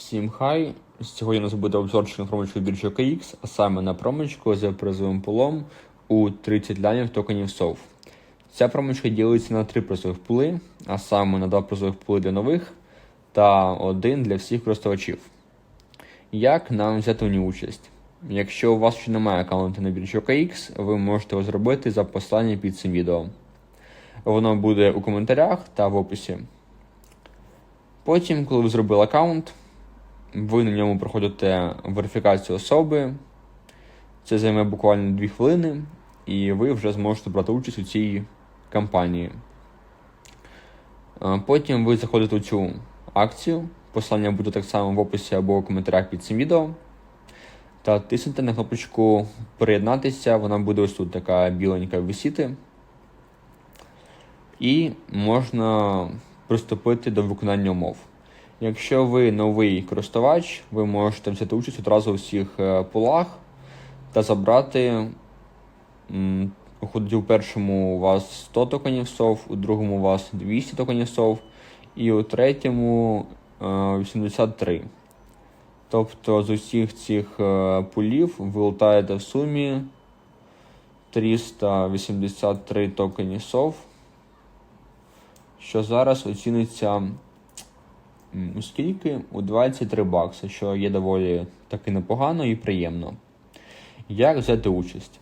Всім хай! Сьогодні у нас буде обзорчик на промочку біржі OKX, а саме на промочку з призовим полом у 30 лянів токенів SOF. Ця промочка ділиться на три призових пули, а саме на два призових пули для нових та один для всіх користувачів. Як нам взяти у ній участь? Якщо у вас ще немає аккаунту на біржі OKX, ви можете його зробити за посиланням під цим відео. Воно буде у коментарях та в описі. Потім, коли ви зробили аккаунт, ви на ньому проходите верифікацію особи. Це займе буквально 2 хвилини, і ви вже зможете брати участь у цій кампанії. Е, Потім ви заходите у цю акцію. Посилання буде так само в описі або у коментарях під цим відео. Та тиснете на кнопочку Приєднатися, вона буде ось тут така біленька висіти. І можна приступити до виконання умов. Якщо ви новий користувач, ви можете взяти участь одразу у всіх е, пулах та забрати. у першому у вас 100 токенів SOF, у другому у вас 200 токенів SOF, і у третьому е, 83. Тобто з усіх цих е, пулів ви лутаєте в сумі 383 токені SOF, що зараз оціниться у скільки? У 23 бакси, що є доволі таки непогано і приємно. Як взяти участь?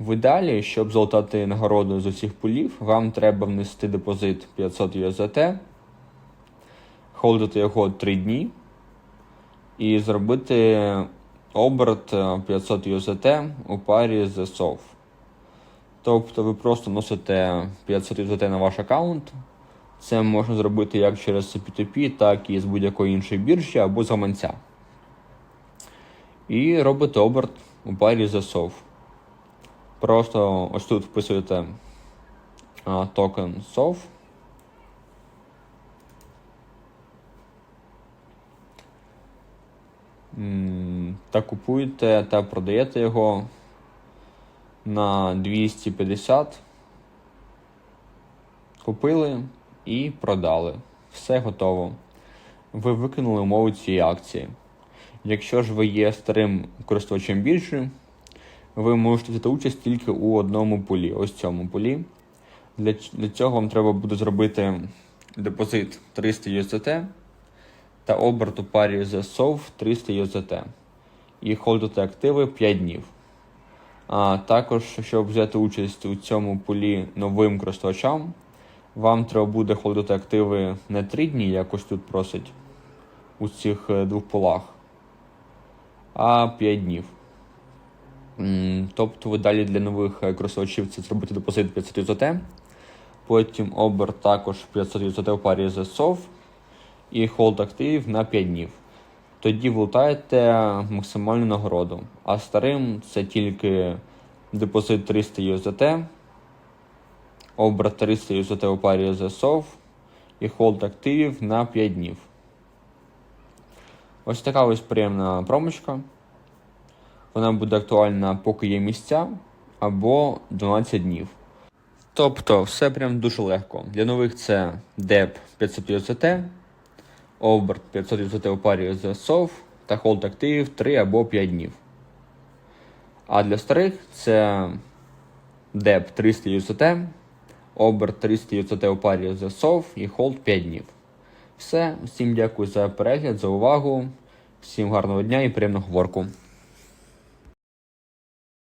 В ідеалі, щоб золотати нагороду з усіх пулів, вам треба внести депозит 500 USDT, холдити його 3 дні і зробити оберт е, 500 USDT у парі з SOF. Тобто ви просто носите 500 USDT на ваш аккаунт. Це можна зробити як через P2P, так і з будь-якої іншої біржі або з гаманця. І робите оберт у парі з SOF. Просто ось тут вписуєте а, токен SOF. Та купуєте та продаєте його на 250. Купили і продали. Все готово. Ви виконали умови цієї акції. Якщо ж ви є старим користувачем біржі, ви можете взяти участь тільки у одному пулі, ось цьому пулі. Для, для цього вам треба буде зробити депозит 300 USDT та оберт у парі з SOF 300 USDT і холдити активи 5 днів. А також, щоб взяти участь у цьому пулі новим користувачам, вам треба буде холдити активи не 3 дні, як ось тут просить у цих е, двох полах, а 5 днів. Тобто ви далі для нових е, користувачів це зробити депозит 500 USDT, потім оберт також 500 USDT у парі з SOF і холд активів на 5 днів. Тоді ви лутаєте максимальну нагороду. А старим це тільки депозит 300 USDT, оберт 300 USDT у парі з SOF і холд активів на 5 днів. Ось така ось приємна промочка. Вона буде актуальна, поки є місця, або 12 днів. Тобто, все прям дуже легко. Для нових це DEP 500 USDT, оберт 500 USDT у парі з SOF та холд активів 3 або 5 днів. А для старих це DEP 300 USDT, оберт 300 USDT у парі з SOF і холд 5 днів. Все, всім дякую за перегляд, за увагу. Всім гарного дня і приємного ворку.